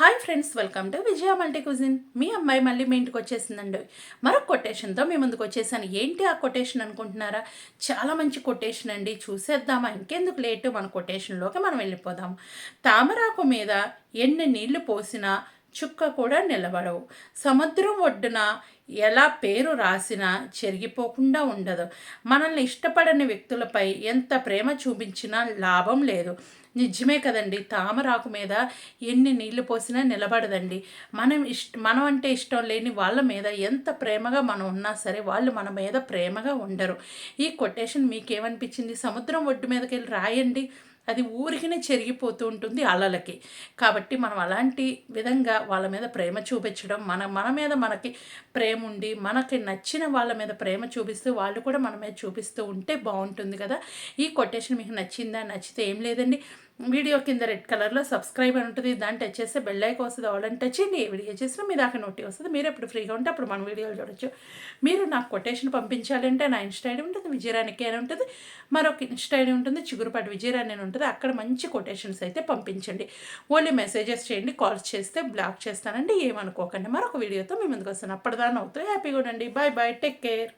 Hi friends welcome to Vijaya multi cuisine మీ అమ్మాయి మళ్ళీ మీ ఇంటికి వచ్చేసిందండి. మరొక కొటేషన్తో మీ ముందుకు వచ్చేసాను. ఏంటి ఆ కొటేషన్ అనుకుంటున్నారా? చాలా మంచి కొటేషన్ అండి. చూసేద్దామా? ఇంకెందుకు లేటు? మన కొటేషన్లోకి మనం వెళ్ళిపోదాం తామరాకు మీద ఎన్ని నీళ్ళు పోసినా చుక్క కూడా నిలబడవు. సముద్రం ఒడ్డున ఎలా పేరు రాసినా చెరిగిపోకుండా ఉండదు. మనల్ని ఇష్టపడని వ్యక్తులపై ఎంత ప్రేమ చూపించినా లాభం లేదు. నిజమే కదండి తామరాకు మీద ఎన్ని నీళ్ళు పోసినా నిలబడదండి. మనం ఇష్ట మనం అంటే ఇష్టం లేని వాళ్ళ మీద ఎంత ప్రేమగా మనం ఉన్నా సరే వాళ్ళు మన మీద ప్రేమగా ఉండరు. ఈ కొటేషన్ మీకేమనిపించింది? సముద్రం ఒడ్డు మీదకి వెళ్ళి రాయండి. అది ఊరికినే చెరిగిపోతూ ఉంటుంది అలలకి. కాబట్టి మనం అలాంటి విధంగా వాళ్ళ మీద ప్రేమ చూపించడం మన మన మీద మనకి ప్రేమ ఉండి మనకి నచ్చిన వాళ్ళ మీద ప్రేమ చూపిస్తూ వాళ్ళు కూడా మన మీద చూపిస్తూ ఉంటే బాగుంటుంది కదా. ఈ కొటేషన్ మీకు నచ్చిందా? నచ్చితే ఏం లేదండి. వీడియో కింద రెడ్ కలర్లో సబ్స్క్రైబ్ అని ఉంటుంది. దాన్ని టచ్ చేస్తే బెల్ ఐకో వస్తుంది. వాళ్ళని టచ్ చేయండి. ఏ వీడియో చేసినా మీ దాకా నోటి వస్తుంది. మీరు ఎప్పుడు ఫ్రీగా ఉంటే అప్పుడు మన వీడియోలు చూడొచ్చు. మీరు నాకు కొటేషన్ పంపించాలంటే నా ఇన్స్టా ఐడి ఉంటుంది. విజయరానికి అని ఉంటుంది. మరొక ఇన్స్టా ఐడి ఉంటుంది. చిగురుపాటి విజయరాణి అని ఉంటుంది. అక్కడ మంచి కొటేషన్స్ అయితే పంపించండి. ఓన్లీ మెసేజెస్ చేయండి. కాల్స్ చేస్తే బ్లాక్ చేస్తానండి. ఏమనుకోకండి. మరొక వీడియోతో మీ ముందుకు వస్తాను. అప్పటిదాన్ని అవుతుంది హ్యాపీగా ఉండండి. Bye bye. Take care.